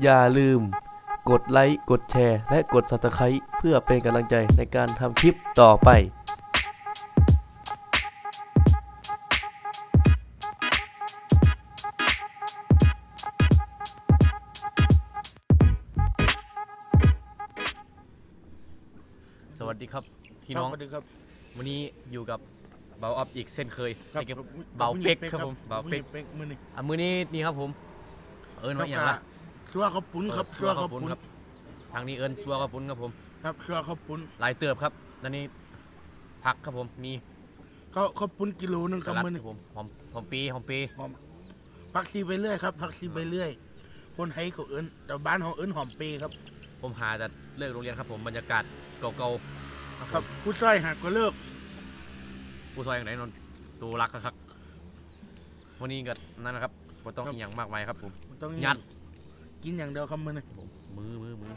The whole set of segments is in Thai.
อย่าลืมกดไลค์ กดแชร์ และกด Subscribe เพื่อเป็นกำลังใจในการทำคลิปต่อไปสวัสดีครับพี่น้องสวัสดีครับ วันนี้อยู่กับเบาออฟอีกเส้นเคยครับในเกมครับเบาเป็กครับผมเบาเป็กเป็กมือนี่อะมือนี้นี่ครับผม เอิญว่าอย่างละ ชัวข้าวปุ้นครับเออชัวข้าวปุ้นครับทางนี้เอิญชัวกระปุ้นครับผม ครับชัวข้าวปุ้นหลายเติบครับนั่นนี่ผักครับผมมีข้าวข้าวปุ้นกิโลหนึงสครับลัดมือคนี่รับผมหอมหอมปีหอมปีผักชีไปเรื่อยครับผักชีไปเรื่อย คนไทยเขาเอิ้นแต่บ้านเขาเอิ้นหอมเปรย์ครับ ผมหาแต่เลิกโรงเรียนครับผมบรรยากาศเก่าๆครับคผรับมผู้ช่วยหักก็เลิกผู้ซอยอย่างไหนนนตูรักครับ วันนี้ก็นั่นนะครับก็ต้องอีกอย่างมากมายครับผมต้องยัด กินอย่างเดียวครับมือนี่ผมมือมือมือ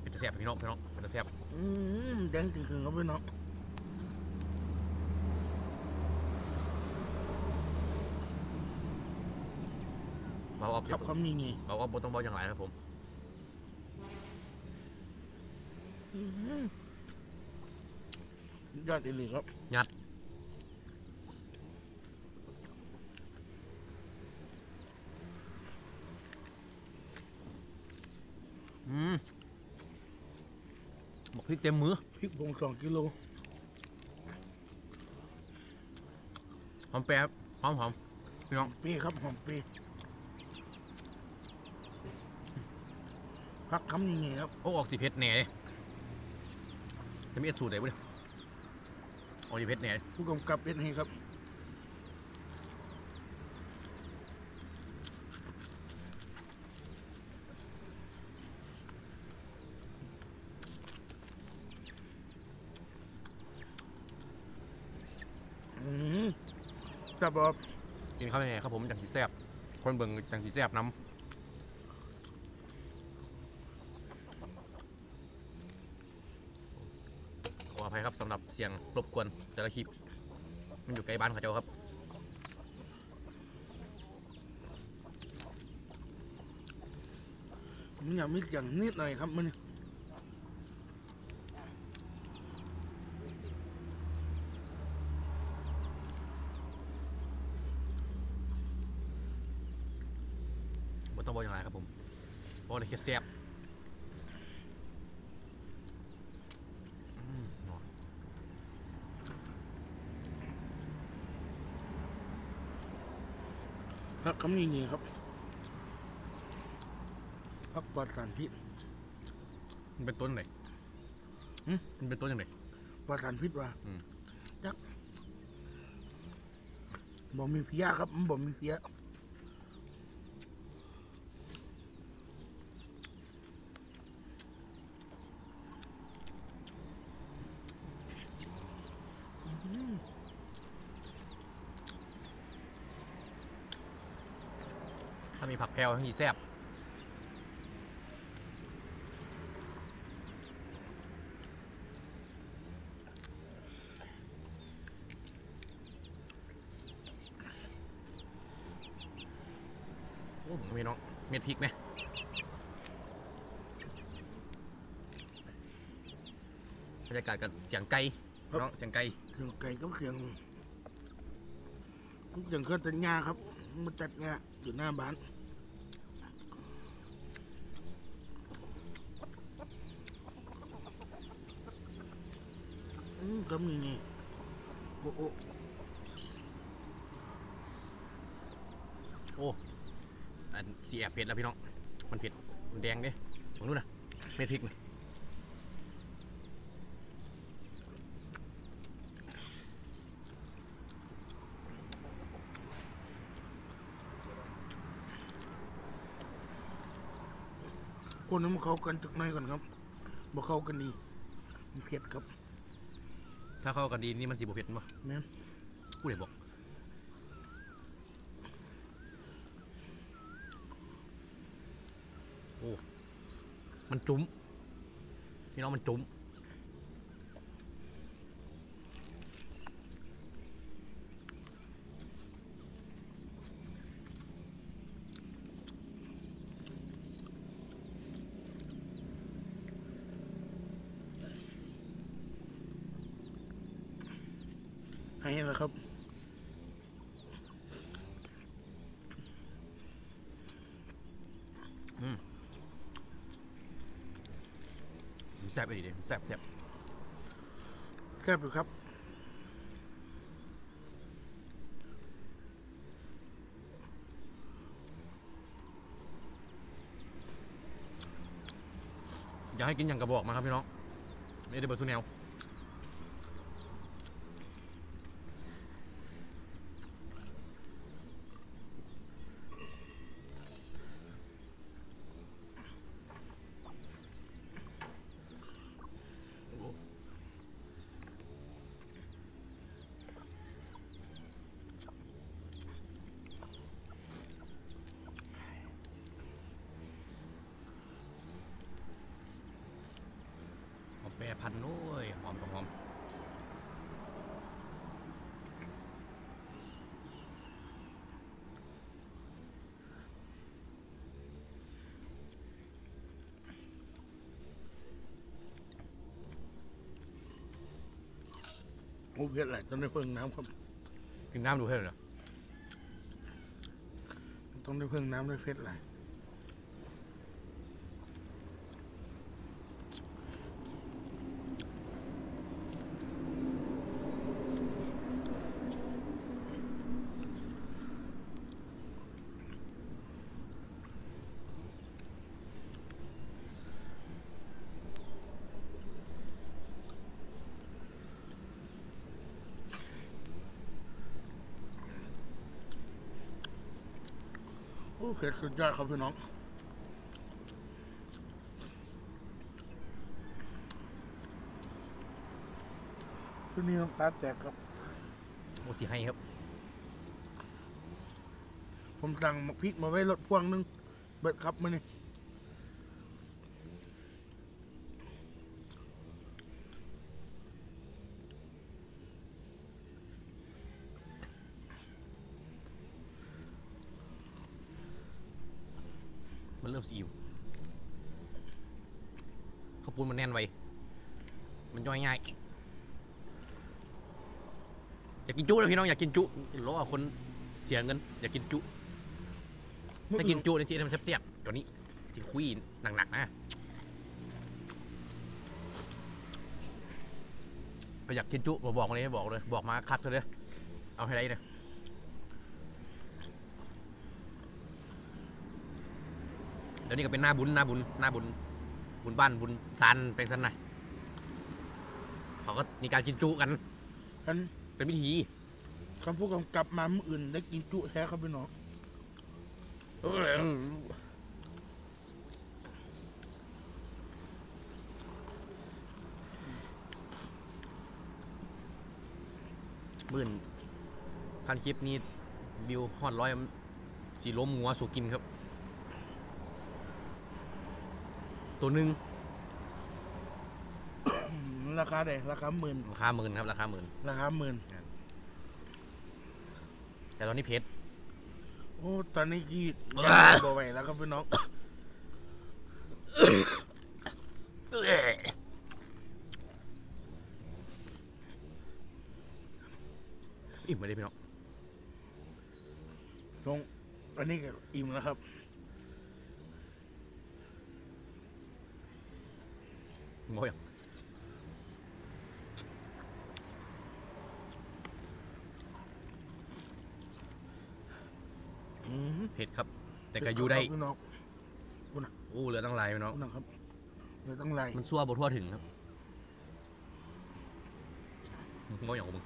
เป็นตะแซ่บพี่น้องพี่น้องเป็นตะแซ่บอืมแดงจริงๆครับพี่น้องเบาออฟครับคำนี้นี่เบาออฟบ่ต้องเบาอย่างไรครับผมอืมยอดอีหลีครับอืมบอกพ ริกเต็มมือพริกผงสองกิโลหอมแป๊บหอมหอมพี่น้องเปรย์ครับหอมเปรย์พักคำนี้นี่ครับโอ้ออกสีเพชรแหน่เลยจะมีเอ็ดสูตรไหนบ้างออกสีเพชรแหน่เลยผู้กำกับเป็นให้ครับ อืม แต่บอกกินข้าวแหน่ครับผมจังสีแซ่บคนเบิ่งจังสีแซ่บน้ำขออภัยครับสำหรับเสียงรบกวนแต่ละคลิป มันอยู่ใกล้บ้านเขาเจ้าครับมันอยากมีอย่างนิดหน่อยครับมัน บ่ ต้องบอกอย่างไรครับผมบอกเลยแค่แซ่บอืมหนอพักคำนี้นี่ครับพักปลอดสารพิษมันเป็นต้นไหนหึมันเป็นต้นยังไงปลอดสารพิษว่าอืม จักบอกมีเพี้ยครับมันบอกมีเพี้ย ถ้ามีผักแพรวทั้งทีแซ่บโอ้มีน้องเม็ดพริกไหมบรรยากาศกับเสียงไก่น้องเสียงไก่ เสียงไก่กับเสียงทุกอย่างก็จะงาครับมาจัดงาอยู่หน้าบ้านอืมก็มีนี่โอ้โอ้โอ้อันสีแอบเผ็ดแล้วพี่น้อง มันเผ็ด มันแดงเด้ตรงนู้นนะเม็ดพริกนะ คนนั้นมันเข้ากันจักหน่อยก่อนครับบ่เข้ากันดีมันเผ็ดครับถ้าเข้ากันดีนี่มันสีบเผ็ดมั้ยแม่นผู้ใดบอกโอ้มันจุ้มพี่น้องมันจุ้ม เลยครับแซ่บไปดิเด้แซ่บแซ่บแซ่บอยู่ครับอยากให้กินอย่างกระบอกมาครับพี่น้องไม่ได้เบอร์ซูแนว พันธุ์ด้วยหอมกับหอมโอ้เผ็ดไหลต้องได้เพิ่งน้ำครับกินน้ำดูให้เลยเหรอต้องได้เพิ่งน้ำด้วยเผ็ดไหลโอ้เผ็ดสุดยอดครับพี่น้องคืนนี้น้ำตาแตกครับ โอ้สีให้ครับ ผมสั่งพริกมาไว้รถพ่วงนึง เบิดครับมานี่ มันเริ่มสีอิวข้าวปุ้นมันแน่นไว้ มันย่อยง่ายอยากกินจุนะพี่น้องอยากกินจุรอคนเสียเงินอยากกินจุถ้ากินจุนี่จีทำแซ่บๆตัวนี้สิคุยหนักๆนะไปอยากกินจุบอกบอกเลยบอกเลย บอกมาคัดเถอเลยเอาให้ได้เลย เดี๋ยวนี้ก็เป็นหน้าบุญหน้าบุญหน้าบุญบุญบ้านบุญซานเป็นสันนะเขาก็มีการกินจุกัน กันเป็นวิธีคำพูดกำกับมามื่ออื่นได้กินจุแท้ครับพี่น้องมื่นพันคลิปนี้วิวฮอดร้อยมันสีล้มงัวสู่กินครับ ตัวหนึ่งอืมราคาเด็ราคาหมื่นราคาหมื่นครับราคาหมื่นราคาหมื่นแต่ตอนนี้เพชรโอ้ตอนนี้ยีดว้าบ่ไหวแล้วครับพี่น้องอิ่มไปเลยพี่น้องตรงอันนี้ก็อิ่มแล้วครับ งอยงอืมเผ็ดครับ แต่ก็อยู่ได้พี่น้องอู้เหลือตั้งหลายพี่น้องพี่น้องครับเดี๋ยวต้องไล่มันซั่วบ่ทั่วถึงครับงอยอย่างของมึง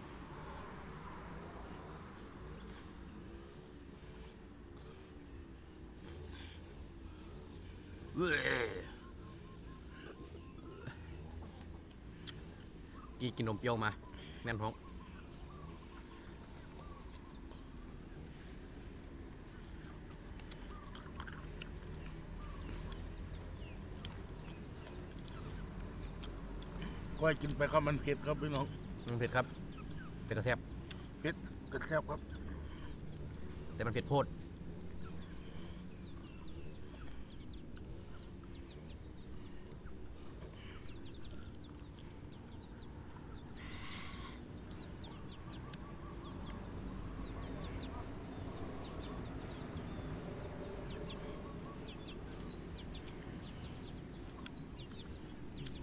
เว้ย กี่กินนมเปรี้ยวมาแน่นท้องก็ให้กินไปครับมันเผ็ดครับพี่น้องมันเผ็ดครับแต่ก็แซ่บกระแทบครับ แต่มันเผ็ดโพด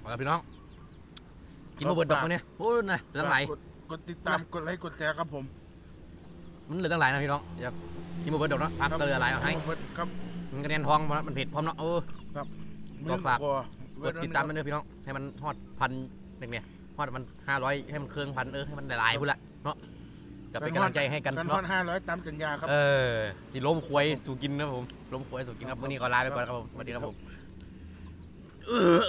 เอาละพี่น้อง กินมาเบิดดอกมาเนี่ยโอ้ยนะเหลือตั้งหลายกดกดติดตามกดไลค์กดแชร์ครับผมมันเหลือตั้งหลายนะพี่น้องอย่ากินมาเบิดดอกเนาะพักก็เหลือหลายเอาให้ครับมันกระเด็นทองมามันเผ็ดพร้อมเนาะเออก็ฝากกดติดตามมันด้วยพี่น้องให้มันฮอดพันหนึ่งเนี่ยฮอดมันห้าร้อยให้มันเครื่องพันเออให้มันหลายๆพุ่นละเนาะก็เป็นกำลังใจให้กันกันฮอเนาะดห้าร้อยตามสัญญาครับ เออสิล้มควยสู่กินนะผมล้มควยสู่กินครับวันนี้ก็ลาไปก่อนครับผมสวัสดีครับผมเออ